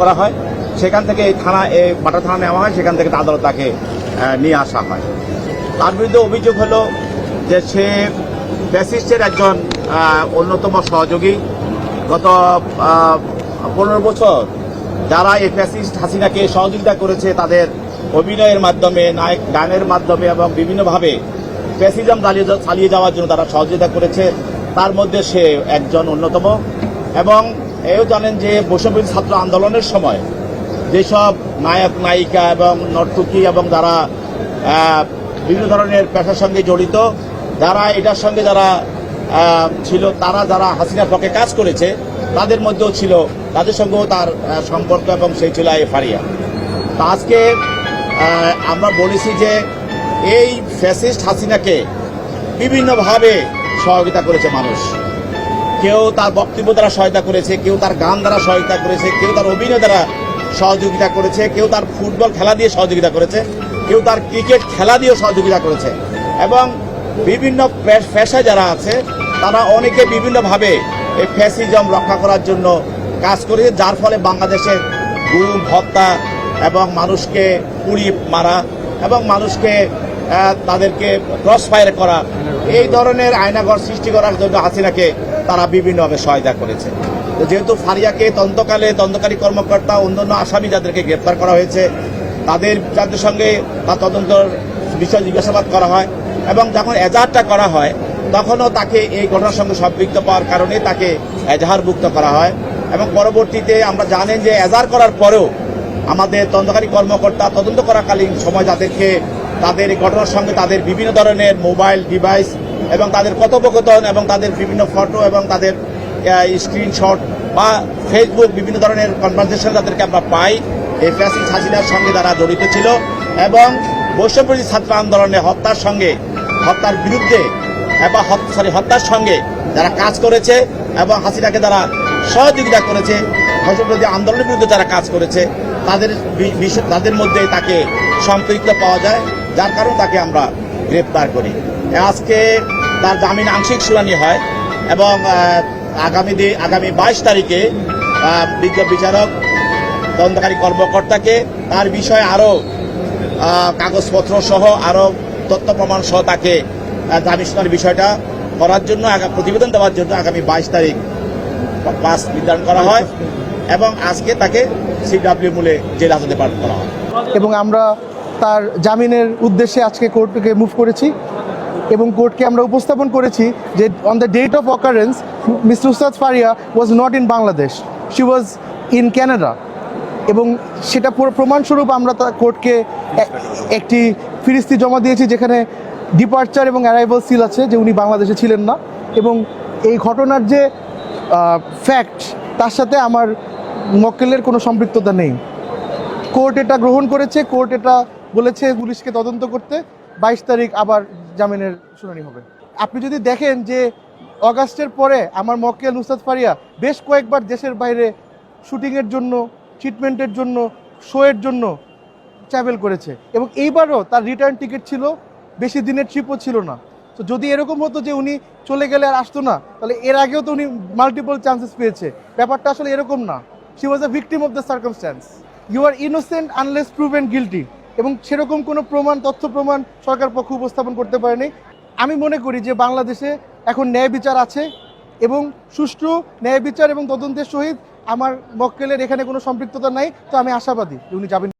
করা হয়। সেখান থেকে এই থানা, এই বাটা থানা নেওয়া হয়, সেখান থেকে আদালত তাকে নিয়ে আসা হয়। তার বিরুদ্ধে অভিযোগ হলো যে সে ফ্যাসিস্টের একজন অন্যতম সহযোগী। গত পনেরো বছর যারা এই ফ্যাসিস্ট হাসিনাকে সহযোগিতা করেছে, তাদের অভিনয়ের মাধ্যমে, নায়ক, গানের মাধ্যমে এবং বিভিন্নভাবে ফ্যাসিজম চালিয়ে চালিয়ে যাওয়ার জন্য তারা সহযোগিতা করেছে। তার মধ্যে সে একজন অন্যতম এবং এও জানেন যে বৈষম্য ছাত্র আন্দোলনের সময় যেসব নায়ক, নায়িকা এবং নর্তকী এবং যারা বিভিন্ন ধরনের পেশার সঙ্গে জড়িত, যারা এটার সঙ্গে যারা ছিল, তারা যারা হাসিনার পক্ষে কাজ করেছে, তাদের মধ্যেও ছিল, তাদের সঙ্গেও তার সম্পর্ক এবং সেই ছিল ফারিয়া। তা আজকে আমরা বলেছি যে এই ফ্যাসিস্ট হাসিনাকে বিভিন্নভাবে সহযোগিতা করেছে মানুষ। কেউ তার বক্তব্য দ্বারা সহায়তা করেছে, কেউ তার গান দ্বারা সহায়তা করেছে, কেউ তার অভিনয় দ্বারা সহযোগিতা করেছে, কেউ তার ফুটবল খেলা দিয়ে সহযোগিতা করেছে, কেউ তার ক্রিকেট খেলা দিয়েও সহযোগিতা করেছে। এবং বিভিন্ন পেশায় যারা আছে, তারা অনেকে বিভিন্নভাবে এই ফ্যাসিজম রক্ষা করার জন্য কাজ করেছে, যার ফলে বাংলাদেশের গুম, হত্যা এবং মানুষকে পুড়ি মারা এবং মানুষকে তাদেরকে ক্রস ফায়ার করা, এই ধরনের আয়নাঘর সৃষ্টি করার জন্য হাসিনাকে তারা বিভিন্নভাবে সহায়তা করেছে। তো যেহেতু ফারিয়াকে তদন্তকালে তদন্তকারী কর্মকর্তা অন্যান্য আসামি যাদেরকে গ্রেপ্তার করা হয়েছে, তাদের যাদের সঙ্গে বা তদন্তর বিষয় জিজ্ঞাসাবাদ করা হয় এবং যখন এজাহারটা করা হয়, তখনও তাকে এই ঘটনার সঙ্গে সম্পৃক্ত পাওয়ার কারণে তাকে এজাহারভুক্ত করা হয় এবং পরবর্তীতে আমরা জানেন যে এজাহার করার পরেও আমাদের তদন্তকারী কর্মকর্তা তদন্ত করাকালীন সময় তাদেরকে, তাদের ঘটনার সঙ্গে তাদের বিভিন্ন ধরনের মোবাইল ডিভাইস এবং তাদের কথোপকথন এবং তাদের বিভিন্ন ফটো এবং তাদের স্ক্রিনশট বা ফেসবুক বিভিন্ন ধরনের কনভারসেশন তাদেরকে আমরা পাই। এই ফ্যাসিস হাসিনার সঙ্গে তারা জড়িত ছিল এবং বৈষম্যবিরোধী ছাত্র আন্দোলনে হত্যার সঙ্গে, হত্যার বিরুদ্ধে, এবং সরি হত্যার সঙ্গে যারা কাজ করেছে এবং হাসিনাকে তারা সহযোগিতা করেছে। বৈষম্যবিরোধী আন্দোলনের বিরুদ্ধে যারা কাজ করেছে, তাদের তাদের মধ্যে তাকে সম্পৃক্ত পাওয়া যায়। যার কারণে তাকে আমরা গ্রেপ্তার করি। আজকে তার জামিন আংশিক শুনানি হয় এবং আগামী দি- আগামী বাইশ তারিখে বিজ্ঞ বিচারক, তদন্তকারী কর্মকর্তাকে তার বিষয়ে আরও কাগজপত্র সহ আরও তথ্য প্রমাণ সহ তাকে জামিন শুনানির বিষয়টা করার জন্য প্রতিবেদন দেওয়ার জন্য আগামী বাইশ তারিখ পাস নির্ধারণ করা হয় এবং আজকে তাকে সিডাব্লিউ মূলে জেল হাজতে পাঠ করা হয়। এবং আমরা তার জামিনের উদ্দেশ্যে আজকে কোর্টকে মুভ করেছি এবং কোর্টকে আমরা উপস্থাপন করেছি যে on the date of occurrence Mister Ustad Faria was not in Bangladesh she was in Canada এবং সেটা পুরো প্রমাণস্বরূপ আমরা তা কোর্টকে একটি ফিরিস্তি জমা দিয়েছি যেখানে ডিপার্চার এবং অ্যারাইভাল সিল আছে যে উনি বাংলাদেশে ছিলেন না। এবং এই ঘটনার যে ফ্যাক্ট তার সাথে আমার মক্কেলের কোনো সম্পৃক্ততা নেই। কোর্ট এটা গ্রহণ করেছে, কোর্ট এটা বলেছে পুলিশকে তদন্ত করতে বাইশ তারিখ আবার জামিনের শুনানি হবে। আপনি যদি দেখেন যে অগাস্টের পরে আমার মক্কেল নুসরাত ফারিয়া বেশ কয়েকবার দেশের বাইরে শুটিংয়ের জন্য ট্রিটমেন্টের জন্য শোয়ের জন্য ট্রাভেল করেছে এবং এইবারও তার রিটার্ন টিকিট ছিল, বেশি দিনের ট্রিপও ছিল না। তো যদি এরকম হতো যে উনি চলে গেলে আর আসতো না, তাহলে এর আগেও তো উনি মাল্টিপল চান্সেস পেয়েছে। ব্যাপারটা আসলে এরকম না। She was a victim of the circumstance you are innocent unless proven guilty এবং সেরকম কোনো প্রমাণ, তথ্য প্রমাণ সরকার পক্ষ উপস্থাপন করতে পারেনি। আমি মনে করি যে বাংলাদেশে এখন ন্যায় বিচার আছে এবং সুষ্ঠু ন্যায় বিচার এবং তদন্তের সহিত আমার মক্কেলের এখানে কোনো সম্পৃক্ততা নাই, তো আমি আশাবাদী উনি যাবেন।